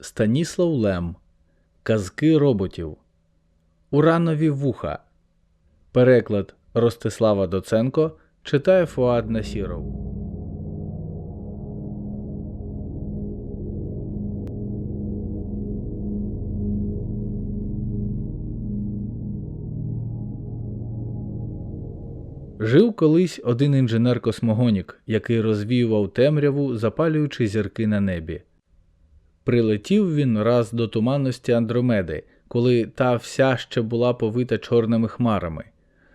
Станіслав Лем Казки роботів Уранові вуха. Переклад Ростислава Доценко читає Фуад Насіров. Жив колись один інженер-космогонік, який розвіював темряву, запалюючи зірки на небі. Прилетів він раз до туманності Андромеди, коли та вся ще була повита чорними хмарами,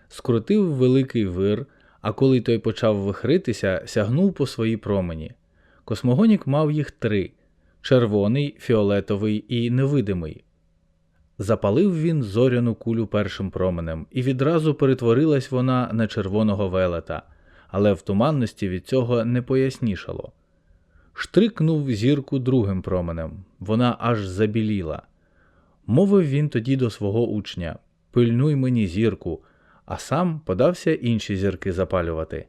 скрутив великий вир, а коли той почав вихритися, сягнув по своїй промені. Космогонік мав їх три червоний, фіолетовий і невидимий. Запалив він зоряну кулю першим променем, і відразу перетворилась вона на червоного велета, але в туманності від цього не пояснішало. Штрикнув зірку другим променем, вона аж забіліла. Мовив він тоді до свого учня Пильнуй мені зірку, а сам подався інші зірки запалювати.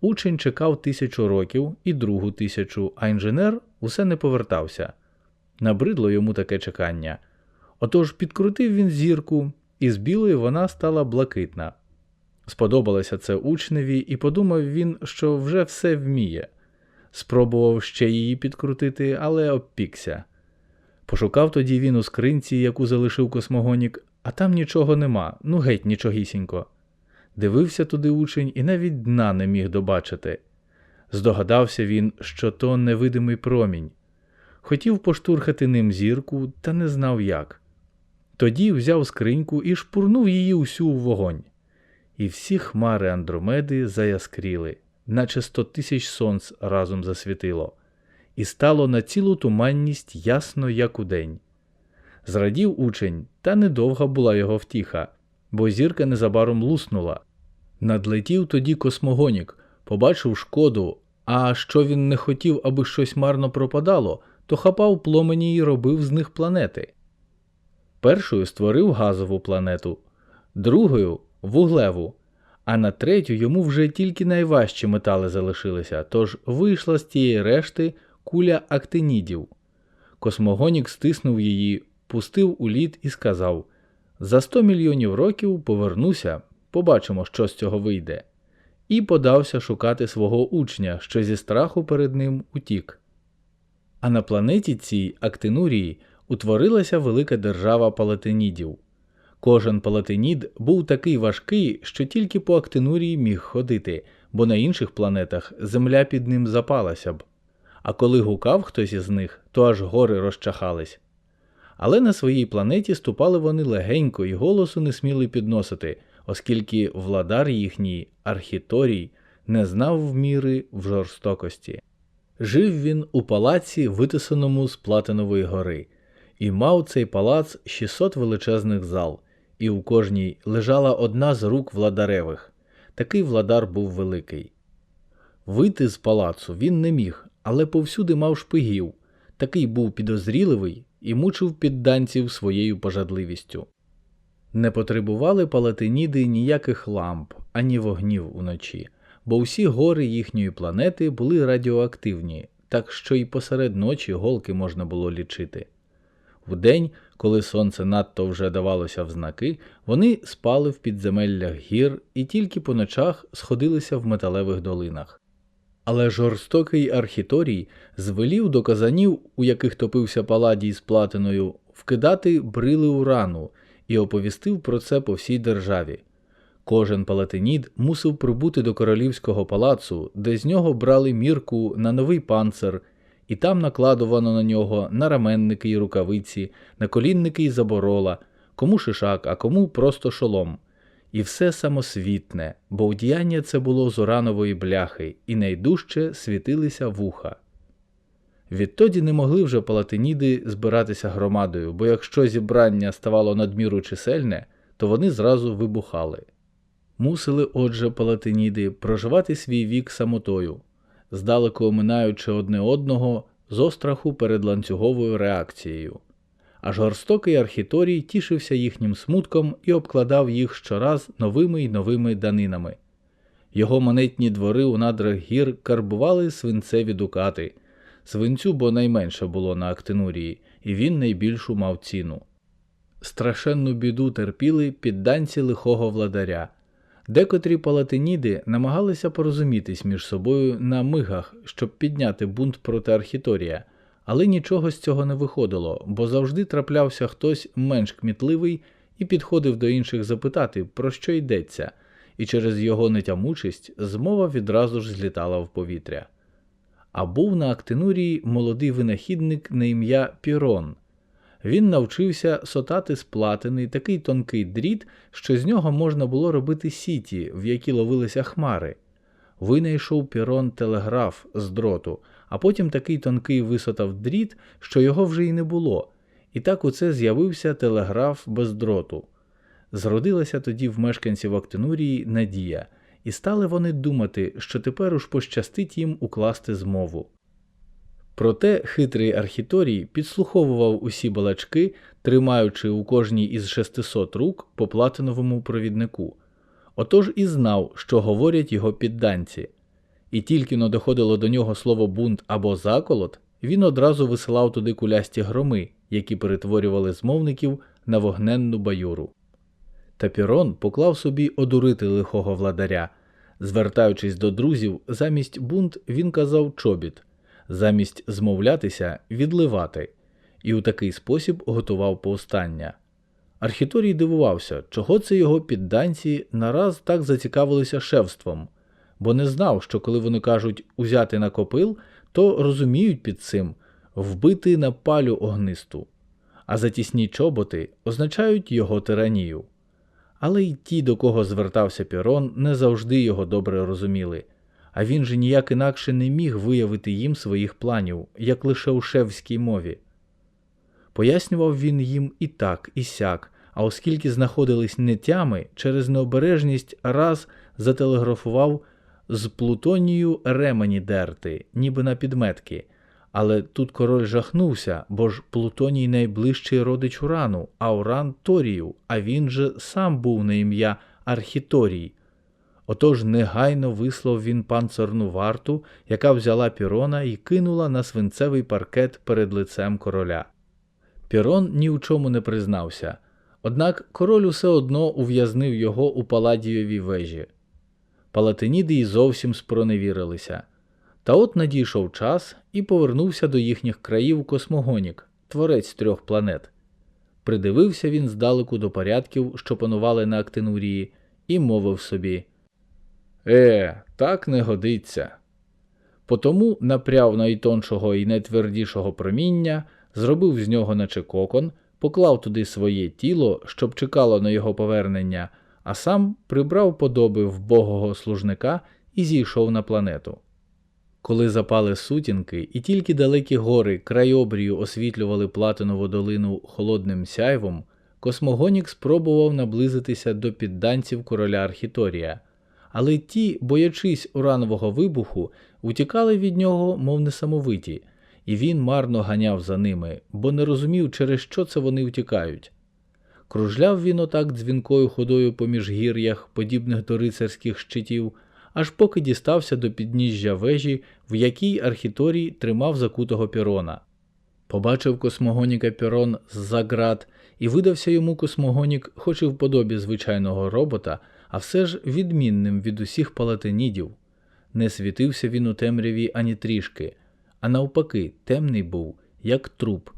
Учень чекав тисячу років і другу тисячу, а інженер усе не повертався. Набридло йому таке чекання. Отож підкрутив він зірку, і з білої вона стала блакитна. Сподобалося це учневі, і подумав він, що вже все вміє. Спробував ще її підкрутити, але обпікся. Пошукав тоді він у скринці, яку залишив космогонік, а там нічого нема, ну геть нічогісінько. Дивився туди учень і навіть дна не міг добачити. Здогадався він, що то невидимий промінь. Хотів поштурхати ним зірку, та не знав як. Тоді взяв скриньку і шпурнув її усю у вогонь. І всі хмари Андромеди заяскріли, наче сто тисяч сонць разом засвітило, і стало на цілу туманність ясно, як удень. Зрадів учень, та недовга була його втіха, бо зірка незабаром луснула. Надлетів тоді космогонік, побачив шкоду, а що він не хотів, аби щось марно пропадало, то хапав пломені і робив з них планети. Першою створив газову планету, другою вуглеву, а на третю йому вже тільки найважчі метали залишилися, тож вийшла з тієї решти куля актинідів. Космогонік стиснув її, пустив у лід і сказав: За сто мільйонів років повернуся, побачимо, що з цього вийде. І подався шукати свого учня, що зі страху перед ним утік. А на планеті цій Актинурії утворилася велика держава палатинідів. Кожен палатинід був такий важкий, що тільки по Актинурії міг ходити, бо на інших планетах земля під ним запалася б. А коли гукав хтось із них, то аж гори розчахались. Але на своїй планеті ступали вони легенько і голосу не сміли підносити, оскільки владар їхній, архіторій, не знав вміри в жорстокості. Жив він у палаці, витисаному з Платинової гори, і мав цей палац 600 величезних зал, і у кожній лежала одна з рук владаревих. Такий владар був великий. Вийти з палацу він не міг, але повсюди мав шпигів. Такий був підозріливий і мучив підданців своєю пожадливістю. Не потребували палатиніди ніяких ламп, ані вогнів уночі, бо всі гори їхньої планети були радіоактивні, так що й посеред ночі голки можна було лічити. Вдень, коли сонце надто вже давалося в знаки, вони спали в підземеллях гір і тільки по ночах сходилися в металевих долинах. Але жорстокий архіторій звелів до казанів, у яких топився паладій з платиною, вкидати брили урану і оповістив про це по всій державі. Кожен палатинід мусив прибути до королівського палацу, де з нього брали мірку на новий панцир, і там накладувано на нього нараменники й рукавиці, наколінники й заборола, кому шишак, а кому просто шолом. І все самосвітне, бо одіяння це було з уранової бляхи, і найдужче світилися вуха. Відтоді не могли вже палатиніди збиратися громадою, бо якщо зібрання ставало надміру чисельне, то вони зразу вибухали. Мусили, отже, палатиніди проживати свій вік самотою, здалеку оминаючи одне одного з остраху перед ланцюговою реакцією. А жорстокий архіторій тішився їхнім смутком і обкладав їх щораз новими й новими данинами. Його монетні двори у надрах гір карбували свинцеві дукати, свинцю бо найменше було на Актинурії, і він найбільшу мав ціну. Страшенну біду терпіли підданці лихого владаря. Декотрі палатиніди намагалися порозумітись між собою на мигах, щоб підняти бунт проти Архіторія, але нічого з цього не виходило, бо завжди траплявся хтось менш кмітливий і підходив до інших запитати, про що йдеться, і через його нетямучість змова відразу ж злітала в повітря. А був на Актинурії молодий винахідник на ім'я Пірон. Він навчився сотати з платини такий тонкий дріт, що з нього можна було робити сіті, в які ловилися хмари. Винайшов Пірон телеграф з дроту, а потім такий тонкий висотав дріт, що його вже й не було. І так оце з'явився телеграф без дроту. Зродилася тоді в мешканців Актинурії надія, і стали вони думати, що тепер уж пощастить їм укласти змову. Проте хитрий архіторій підслуховував усі балачки, тримаючи у кожній із 600 рук по платиновому провіднику. Отож і знав, що говорять його підданці. І тільки но доходило до нього слово бунт або заколот, він одразу висилав туди кулясті громи, які перетворювали змовників на вогненну баюру. Та Пірон поклав собі одурити лихого владаря. Звертаючись до друзів, замість бунт він казав чобіт, замість змовлятися відливати, і у такий спосіб готував повстання. Архіторій дивувався, чого це його підданці нараз так зацікавилися шефством, бо не знав, що коли вони кажуть узяти на копил, то розуміють під цим вбити на палю огнисту, а затісні чоботи означають його тиранію. Але й ті, до кого звертався Пірон, не завжди його добре розуміли, а він же ніяк інакше не міг виявити їм своїх планів, як лише у шевській мові. Пояснював він їм і так, і сяк, а оскільки знаходились нетями, через необережність раз зателеграфував з Плутонію ремені дерти, ніби на підметки. Але тут король жахнувся, бо ж Плутоній найближчий родич Урану, а Уран Торію, а він же сам був на ім'я Архіторій. Отож негайно вислав він панцирну варту, яка взяла Пірона і кинула на свинцевий паркет перед лицем короля. Пірон ні в чому не признався, однак король усе одно ув'язнив його у Паладієвій вежі. Палатиніди й зовсім спроневірилися. Та от надійшов час і повернувся до їхніх країв космогонік, творець трьох планет. Придивився він здалеку до порядків, що панували на Актинурії, і мовив собі Е, так не годиться. Потому напряв найтоншого і найтвердішого проміння, зробив з нього наче кокон, поклав туди своє тіло, щоб чекало на його повернення, а сам прибрав подоби вбогого служника і зійшов на планету. Коли запали сутінки, і тільки далекі гори крайобрію освітлювали платинову долину холодним сяйвом, космогонік спробував наблизитися до підданців короля Архіторія, але ті, боячись уранового вибуху, утікали від нього, мов несамовиті, і він марно ганяв за ними, бо не розумів, через що це вони втікають. Кружляв він отак дзвінкою ходою поміж гір'ях, подібних до рицарських щитів, аж поки дістався до підніжжя вежі, в якій архіторій тримав закутого пірона. Побачив космогоніка пірон з-за град, і видався йому космогонік, хоч і в подобі звичайного робота, а все ж відмінним від усіх палатинідів. Не світився він у темряві ані трішки, а навпаки, темний був, як труп.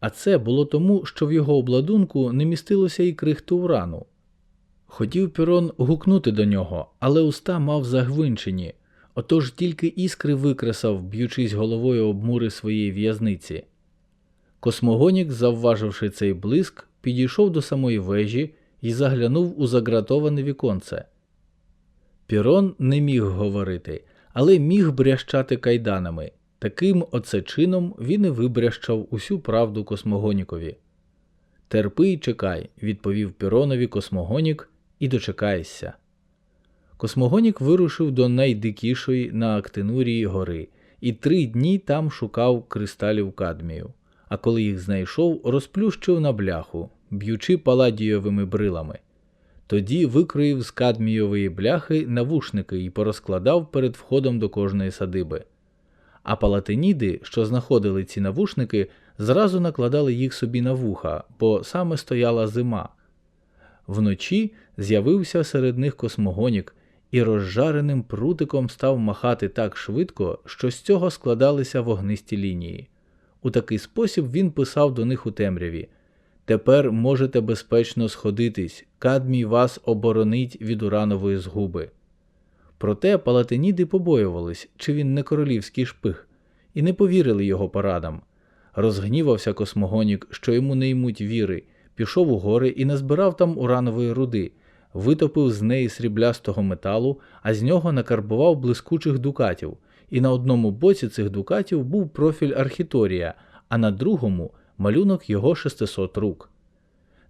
А це було тому, що в його обладунку не містилося і крихту урану. Хотів Пірон гукнути до нього, але уста мав загвинчені, отож тільки іскри викресав, б'ючись головою об мури своєї в'язниці. Космогонік, завваживши цей блиск, підійшов до самої вежі і заглянув у загратоване віконце. Пірон не міг говорити, але міг брящати кайданами. Таким оце чином він і вибрящав усю правду космогонікові. Терпи й чекай, відповів Піронові космогонік, і дочекаєшся. Космогонік вирушив до найдикішої на Актинурії гори і три дні там шукав кристалів кадмію, а коли їх знайшов, розплющив на бляху, б'ючи паладієвими брилами. Тоді викроїв з кадмійової бляхи навушники і порозкладав перед входом до кожної садиби. а палатиніди, що знаходили ці навушники, зразу накладали їх собі на вуха, бо саме стояла зима. Вночі з'явився серед них космогонік і розжареним прутиком став махати так швидко, що з цього складалися вогнисті лінії. У такий спосіб він писав до них у темряві Тепер можете безпечно сходитись, кадмій вас оборонить від уранової згуби. Проте палатиніди побоювались, чи він не королівський шпиг, і не повірили його порадам. Розгнівався космогонік, що йому не ймуть віри, пішов у гори і назбирав там уранової руди, витопив з неї сріблястого металу, а з нього накарбував блискучих дукатів, і на одному боці цих дукатів був профіль архіторія, а на другому малюнок його 600 рук.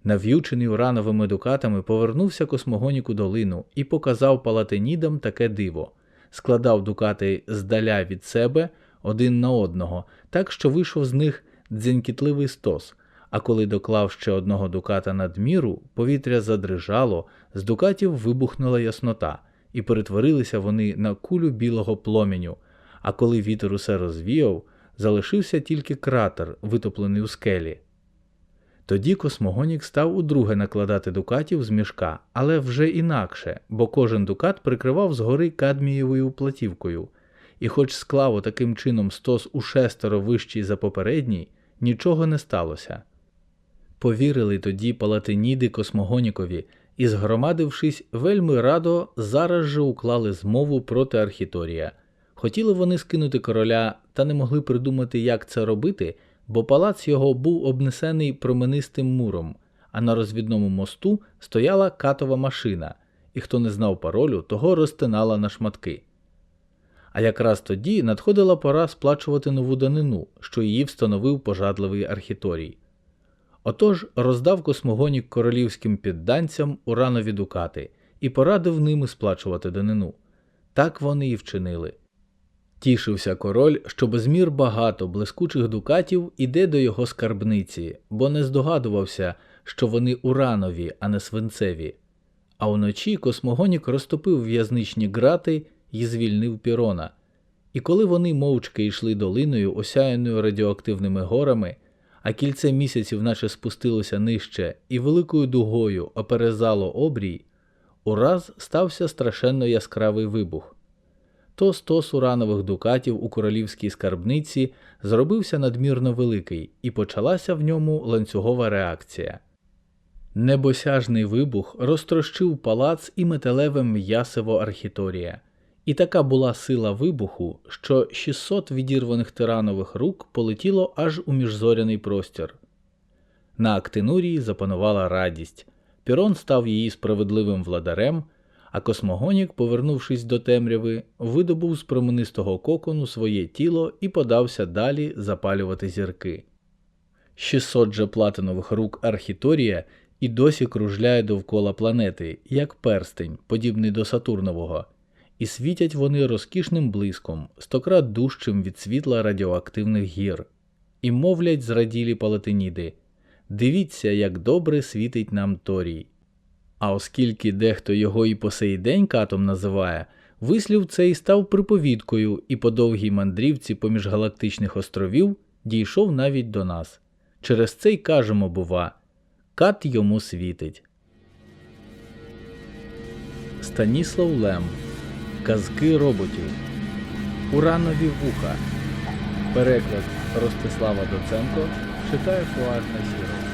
Нав'ючений урановими дукатами повернувся космогонік у долину і показав палатинідам таке диво складав дукати здаля від себе один на одного, так що вийшов з них дзенькітливий стос. А коли доклав ще одного дуката надміру, повітря задрижало, з дукатів вибухнула яснота, і перетворилися вони на кулю білого пломіню. А коли вітер усе розвіяв, залишився тільки кратер, витоплений у скелі. Тоді космогонік став удруге накладати дукатів з мішка, але вже інакше, бо кожен дукат прикривав згори кадмієвою платівкою, і хоч склав таким чином стос у шестеро вищий за попередній, нічого не сталося. Повірили тоді палатиніди космогонікові і, згромадившись, вельми радо зараз же уклали змову проти Архіторія. Хотіли вони скинути короля, та не могли придумати, як це робити, бо палац його був обнесений променистим муром, а на розвідному мосту стояла катова машина, і хто не знав паролю, того розтинала на шматки. А якраз тоді надходила пора сплачувати нову данину, що її встановив пожадливий архіторій. Отож роздав космогонік королівським підданцям уранові дукати і порадив ними сплачувати данину. Так вони і вчинили. Тішився король, що безмір багато блискучих дукатів іде до його скарбниці, бо не здогадувався, що вони уранові, а не свинцеві. А вночі космогонік розтопив в'язничні грати і звільнив пірона. І коли вони мовчки йшли долиною, осяяною радіоактивними горами, а кільце місяців наче спустилося нижче і великою дугою оперезало обрій, ураз стався страшенно яскравий вибух. То стос уранових дукатів у королівській скарбниці зробився надмірно великий, і почалася в ньому ланцюгова реакція. Небосяжний вибух розтрощив палац і металеве м'ясиво архіторія. І така була сила вибуху, що 600 відірваних тиранових рук полетіло аж у міжзоряний простір. На Актинурії запанувала радість. Пірон став її справедливим владарем, а космогонік, повернувшись до темряви, видобув з променистого кокону своє тіло і подався далі запалювати зірки. 600 же платинових рук Архіторія і досі кружляє довкола планети, як перстень, подібний до Сатурнового, і світять вони розкішним блиском, стократ дужчим від світла радіоактивних гір, і мовлять зраділі палатиніди Дивіться, як добре світить нам Торій. А оскільки дехто його і по сей день катом називає, вислів цей став приповідкою і по довгій мандрівці поміж галактичних островів дійшов навіть до нас. Через це й кажемо, бува, кат йому світить. Станіслав Лем. Казки роботів. Уранові вуха. Переклад Ростислава Доценко. Читає Фуаж Насіров